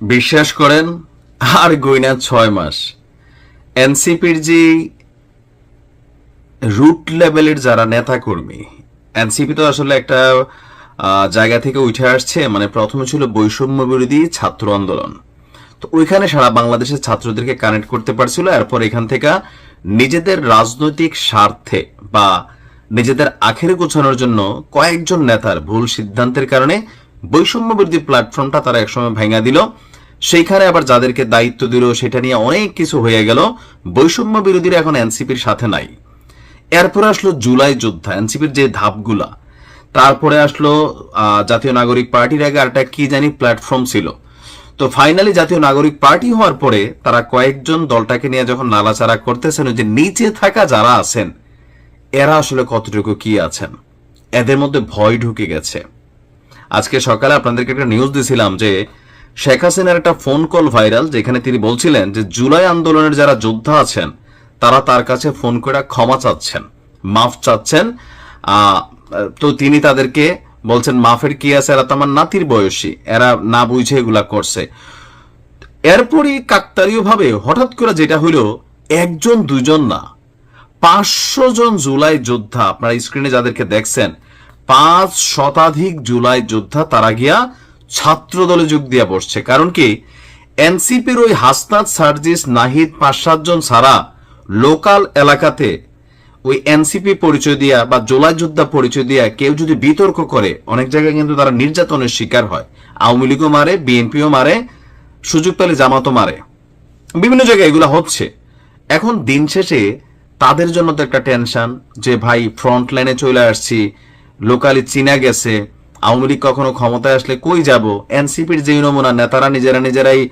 বিশ্বাস করেন, আর গইনা ছয় মাস। এনসিপির যে রুট লেভেলের যারা নেতা কর্মী এনসিপি তো আসলে একটা জায়গা থেকে উঠে আসছে মানে প্রথমে ছিল বৈষম্য বিরোধী ছাত্র আন্দোলন। তো ওইখানে সারা বাংলাদেশের ছাত্রদেরকে কানেক্ট করতে পারছিল, এরপর এখান থেকে নিজেদের রাজনৈতিক স্বার্থে বা নিজেদের আখের গোছানোর জন্য কয়েকজন নেতার ভুল সিদ্ধান্তের কারণে বৈষম্য বিরোধী প্ল্যাটফর্মটা তারা একসময় ভেঙে দিল। সেইখানে আবার যাদেরকে দায়িত্ব দিল, সেটা নিয়ে অনেক কিছু হয়ে গেল। বৈষম্য বিরোধীরা এখন এনসিপির সাথে নাই। এরপর আসলো জুলাই যোদ্ধা, এনসিপির যে ধাপগুলা। তারপরে আসলো জাতীয় নাগরিক পার্টির আগে আরেকটা কি জানি প্ল্যাটফর্ম ছিল। তো ফাইনালি জাতীয় নাগরিক পার্টি হওয়ার পরে তারা কয়েকজন দলটাকে নিয়ে যখন নাড়াচাড়া করতেছেন যে নিচে থাকা যারা আছেন, এরা আসলে কতটুকু কি আছেন? এদের মধ্যে ভয় ঢুকে গেছে। আজকে সকালে আপনাদেরকে একটা নিউজ দিছিলাম যে শেখ হাসিনার একটা ফোন কল ভাইরাল যেখানে তিনি বলছিলেন যে জুলাই আন্দোলনের যারা যোদ্ধা আছেন, তারা তার কাছে ফোন করে ক্ষমা চাচ্ছেন, মাফ চাচ্ছেন। তো তিনি তাদেরকে বলছেন, মাফের কি আছে? এরা তো আমার নাতির বয়সী, এরা না বুঝে এগুলা করছে। এরপরই কাকতালীয় ভাবে হঠাৎ করে যেটা হইল, একজন, দুজন না, পাঁচশো জন জুলাই যোদ্ধা, আপনারা স্ক্রিনে যাদেরকে দেখছেন পাঁচ শতাধিক জুলাই যোদ্ধা তারা গিয়া ছাত্র দলে যোগ দিয়া বসছে। কারণ কি? এনসিপির ওই হাসনাত সার্জিস নাহিদ পাঁচ সাতজন ছাড়া লোকাল এলাকাতে ওই এনসিপি পরিচয় দিয়া বা জোলাই যোদ্ধা পরিচয় দিয়া কেউ যদি বিতর্ক করে, অনেক জায়গায় কিন্তু তারা নির্যাতনের শিকার হয়। আওয়ামী লীগও মারে, বিএনপিও মারে, সুযোগ পেলে জামাতও মারে। বিভিন্ন জায়গায় এগুলো হচ্ছে। এখন দিন শেষে তাদের জন্য তো একটা টেনশন যে, ভাই, ফ্রন্ট লাইনে চলে আসছি লোকালি চীনা গেছে। আওয়ামী লীগ কখনো ক্ষমতায় আসলে কই যাব? এনসিপির যে নমুনা, নেতারা নিজেরা নিজেরাই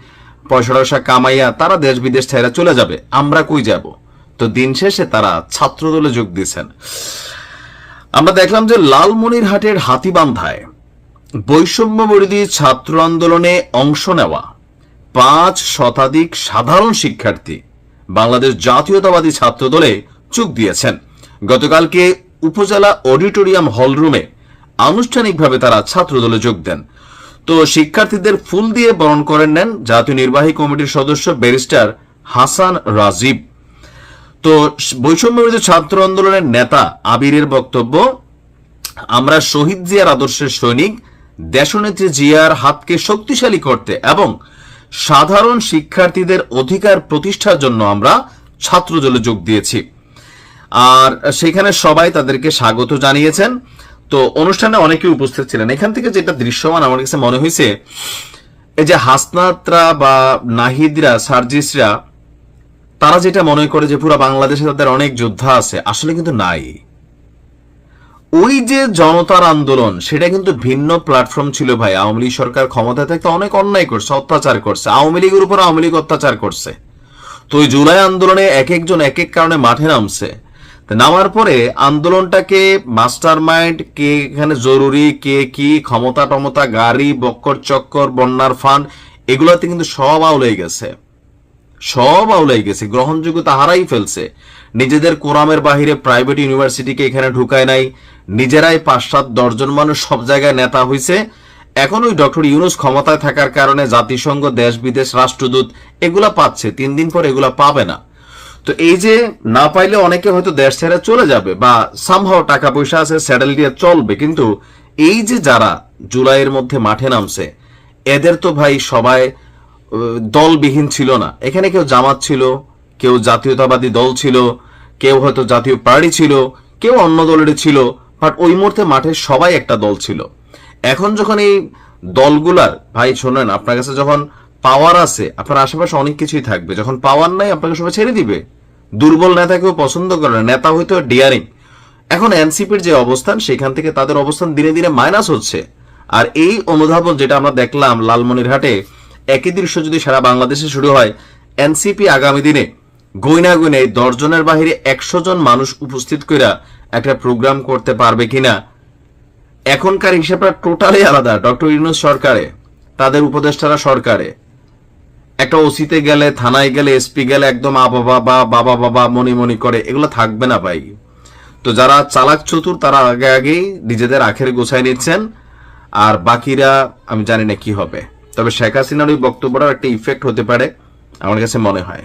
পয়সা টয়সা কামাইয়া তারা দেশ বিদেশ ছেড়ে চলে যাবে। আমরা কই যাব? তো দিন শেষে তারা ছাত্র দলে যোগ দিয়েছেন। আমরা দেখলাম যে লালমনিরহাটের হাতিবান্ধায় বৈষম্য বিরোধী ছাত্র আন্দোলনে অংশ নেওয়া পাঁচ শতাধিক সাধারণ শিক্ষার্থী বাংলাদেশ জাতীয়তাবাদী ছাত্র দলে যোগ দিয়েছেন। গতকালকে উপজেলা অডিটোরিয়াম হলরুমে আনুষ্ঠানিকভাবে তারা ছাত্র দলে যোগ দেন। তো শিক্ষার্থীদের ফুল দিয়ে বরণ করে নেন জাতীয় নির্বাহী কমিটির সদস্য ব্যারিস্টার হাসান রাজীব। তো বৈষম্যবিরোধী ছাত্র আন্দোলনের নেতা আবিরের বক্তব্য, আমরা শহীদ জিয়ার আদর্শের সৈনিক, দেশনেত্রী জিয়ার হাতকে শক্তিশালী করতে এবং সাধারণ শিক্ষার্থীদের অধিকার প্রতিষ্ঠার জন্য আমরা ছাত্রদলে যোগ দিয়েছি। আর সেখানে সবাই তাদেরকে স্বাগত জানিয়েছেন। তো অনুষ্ঠানে অনেকে উপস্থিত ছিলেন। এখান থেকে যেটা দৃশ্যমান আমার কাছে মনে হয়েছে, এই যে হাসনাতরা বা নাহিদরা, সার্জিসরা, তারা যেটা মনে করে যে পুরো বাংলাদেশে তাদের অনেক যোদ্ধা আছে, আসলে কিন্তু নাই। ওই যে জনতার আন্দোলন, সেটা কিন্তু ভিন্ন প্ল্যাটফর্ম ছিল ভাই। আওয়ামী লীগ সরকার ক্ষমতায় থাকতে অনেক অন্যায় করছে, অত্যাচার করছে। আওয়ামী লীগের উপর আওয়ামী লীগ অত্যাচার করছে। তো ওই জুলাই আন্দোলনে এক একজন এক এক কারণে মাঠে নামছে। নামার পরে আন্দোলনটাকে মাস্টার মাইন্ড কে এখানে জরুরি, কে কি, ক্ষমতা টমতা, গাড়ি, বক্কর, চক্কর, বন্যার ফান্ড এগুলোতে কিন্তু সব আউলাই গেছে। সব আউলাই গেছে। গ্রহণযোগ্যতা হারাই ফেলছে। নিজেদের কোরামের বাহিরে প্রাইভেট ইউনিভার্সিটিকে এখানে ঢুকায় নাই। নিজেরাই পাঁচ সাত দশজন মানুষ সব জায়গায় নেতা হইছে। এখন ওই ডক্টর ইউনুস ক্ষমতায় থাকার কারণে জাতিসংঘ দেশ বিদেশ রাষ্ট্রদূত এগুলা পাচ্ছে। তিন দিন পর এগুলা পাবে না। তো এই যে না পাইলে অনেকে হয়তো দেশ ছেড়ে চলে যাবে বা সামহাও টাকা পয়সা আছে স্যাডেল দিয়ে চলবে, কিন্তু এই যে যারা জুলাইয়ের মধ্যে মাঠে নামছে, এদের তো ভাই সবাই দলবিহীন ছিল না। এখানে কেউ জামাত ছিল, কেউ জাতীয়তাবাদী দল ছিল, কেউ হয়তো জাতীয় পার্টি ছিল, কেউ অন্য দলের ছিল বাট ওই মুহূর্তে মাঠে সবাই একটা দল ছিল। এখন যখন এই দলগুলার, ভাই শোনেন, আপনার কাছে যখন পাওয়ার আছে, আপনার আশেপাশে অনেক কিছুই থাকবে। যখন পাওয়ার নাই, আপনাকে সবাই ছেড়ে দিবে। দুর্বল নেতাকেও পছন্দ করে না, নেতা হয়তো ডিয়ারিং এখন এনসিপির যে অবস্থান, সেখান থেকে তাদের অবস্থান দিনে দিনে মাইনাস হচ্ছে। আর এই অনুধাবন যেটা আমরা দেখলাম লালমনিরহাটে, একই দৃশ্য যদি সারা বাংলাদেশে শুরু হয়, এনসিপি আগামী দিনে গইনা গইনা দশজনের বাহিরে একশো জন মানুষ উপস্থিত কইরা একটা প্রোগ্রাম করতে পারবে কিনা? এখনকার হিসাবটা টোটালি আলাদা, ডক্টর ইউনুস সরকারে, তাদের উপদেষ্টারা সরকারে। একটা ওসিতে গেলে, থানায় গেলে, এসপি গেলে একদম আ বাবা বা বাবা বাবা মনি মনি করে, এগুলো থাকবে না ভাই। তো যারা চালাক চতুর, তারা আগে, আগেই নিজেদের আখের গোছায় নিচ্ছেন, আর বাকিরা, আমি জানি না কি হবে। তবে শেখ হাসিনার ওই বক্তব্যটার একটা ইফেক্ট হতে পারে, আমার কাছে মনে হয়।